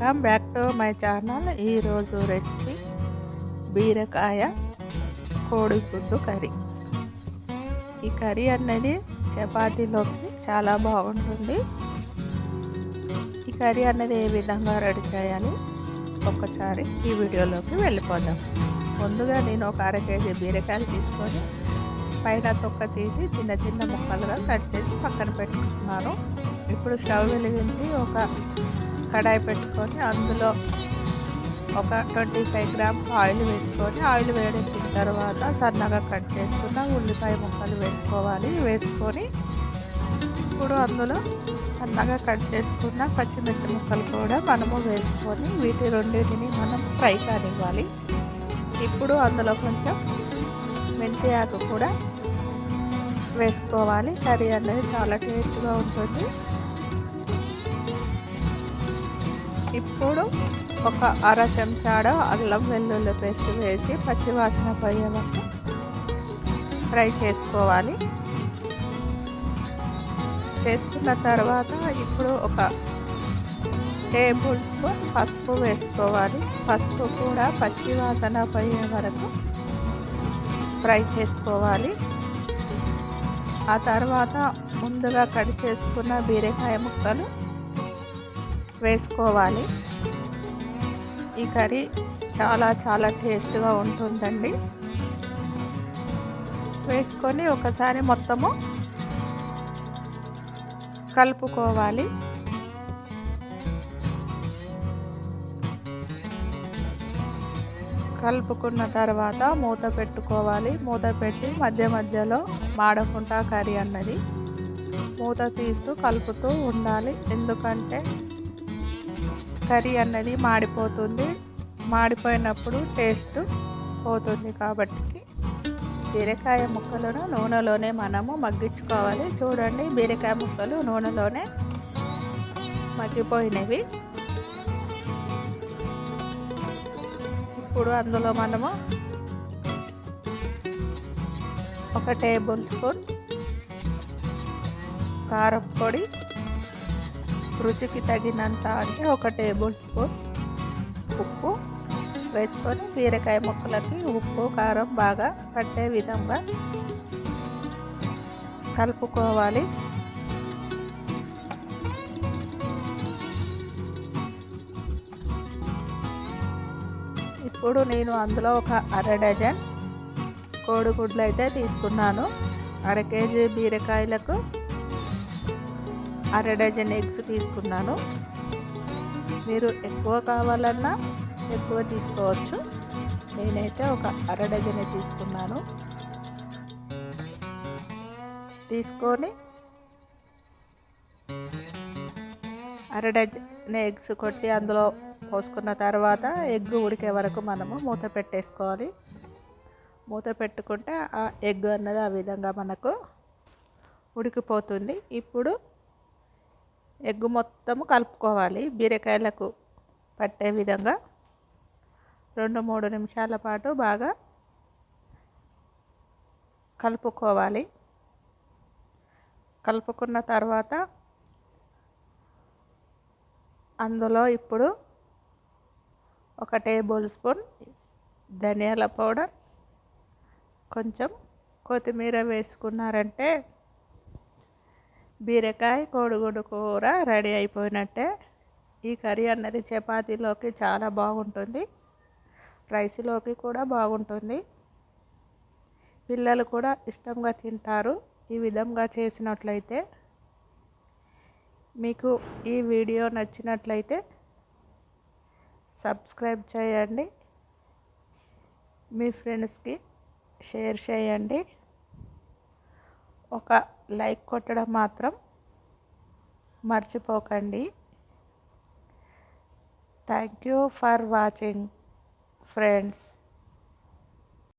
Welcome back to my channel. ఈరోజు recipe బీరకాయ కోడిగుడ్డు కర్రీ. ఈ కర్రీ అనేది చపాతీలోకి చాలా బాగుంటుంది. ఈ కర్రీ అనేది ఏ విధంగా రెడీ చేయాలి ఒక్కసారి ఈ వీడియోలోకి వెళ్ళిపోదాం. ముందుగా నేను ఒక అర కేజీ బీరకాయలు తీసుకొని పైన తొక్క తీసి చిన్న చిన్న ముక్కలుగా కట్ చేసి పక్కన పెట్టుకున్నాను. ఇప్పుడు స్టవ్ వెలిగించి ఒక కడాయి పెట్టుకొని అందులో ఒక ట్వంటీ ఫైవ్ గ్రామ్స్ ఆయిల్ వేసుకొని ఆయిల్ వేడెక్కిన తర్వాత సన్నగా కట్ చేసుకున్న ఉల్లిపాయ ముక్కలు వేసుకోవాలి. వేసుకొని ఇప్పుడు అందులో సన్నగా కట్ చేసుకున్న పచ్చిమిర్చి ముక్కలు కూడా మనము వేసుకొని వీటి రెండింటిని మనం ఫ్రై కానివ్వాలి. ఇప్పుడు అందులో కొంచెం మెంతి ఆకు కూడా వేసుకోవాలి. కర్రీ అనేది చాలా టేస్ట్గా ఉంటుంది. ఇప్పుడు ఒక అర చెంచాడ అల్లం వెల్లుల్లి పేస్ట్ వేసి పచ్చివాసన పోయే వరకు ఫ్రై చేసుకోవాలి. చేసుకున్న తర్వాత ఇప్పుడు ఒక టేబుల్ స్పూన్ పసుపు వేసుకోవాలి. పసుపు కూడా పచ్చి వాసన పోయే వరకు ఫ్రై చేసుకోవాలి. ఆ తర్వాత ముందుగా కట్ చేసుకున్న బీరకాయ ముక్కలు వేసుకోవాలి. ఈ కర్రీ చాలా చాలా టేస్ట్గా ఉంటుందండి. వేసుకొని ఒకసారి మొత్తము కలుపుకోవాలి. కలుపుకున్న తర్వాత మూత పెట్టుకోవాలి. మూత పెట్టి మధ్య మధ్యలో మాడకుండా కర్రీ అన్నది. మూత తీస్తూ కలుపుతూ ఉండాలి. ఎందుకంటే కర్రీ అన్నది మాడిపోతుంది. మాడిపోయినప్పుడు టేస్ట్ పోతుంది కాబట్టి బీరకాయ ముక్కలను నూనెలోనే మనము మగ్గించుకోవాలి. చూడండి బీరకాయ ముక్కలు నూనెలోనే మగ్గిపోయినవి. ఇప్పుడు అందులో మనము ఒక టేబుల్ స్పూన్ కారం పొడి రుచికి తగినంత అంటే ఒక టేబుల్ స్పూన్ ఉప్పు వేసుకొని బీరకాయ ముక్కలకి ఉప్పు కారం బాగా పట్టే విధంగా కలుపుకోవాలి. ఇప్పుడు నేను అందులో ఒక అర డజన్ కోడిగుడ్లు అయితే తీసుకున్నాను. అర కేజీ బీరకాయలకు అర డజన్ ఎగ్స్ తీసుకున్నాను. మీరు ఎక్కువ కావాలన్నా ఎక్కువ తీసుకోవచ్చు. నేనైతే ఒక అర డజనే తీసుకున్నాను. తీసుకొని అర డజన్ ఎగ్స్ కొట్టి అందులో పోసుకున్న తర్వాత ఎగ్ ఉడికే వరకు మనము మూత పెట్టేసుకోవాలి. మూత పెట్టుకుంటే ఆ ఎగ్ అన్నది ఆ విధంగా మనకు ఉడికిపోతుంది. ఇప్పుడు ఎగ్గు మొత్తము కలుపుకోవాలి. బీరకాయలకు పట్టే విధంగా రెండు మూడు నిమిషాల పాటు బాగా కలుపుకోవాలి. కలుపుకున్న తర్వాత అందులో ఇప్పుడు ఒక టేబుల్ స్పూన్ ధనియాల పౌడర్ కొంచెం కొత్తిమీర వేసుకున్నారంటే బీరకాయ కోడిగుడ్డు కూర రెడీ అయిపోయినట్టే. ఈ కర్రీ అన్నది చపాతీలోకి చాలా బాగుంటుంది. రైస్లోకి కూడా బాగుంటుంది. పిల్లలు కూడా ఇష్టంగా తింటారు. ఈ విధంగా చేసినట్లయితే మీకు ఈ వీడియో నచ్చినట్లయితే సబ్స్క్రైబ్ చేయండి. మీ ఫ్రెండ్స్కి షేర్ చేయండి. ఒక లైక్ కొట్టడం మాత్రం మర్చిపోకండి. Thank you for watching friends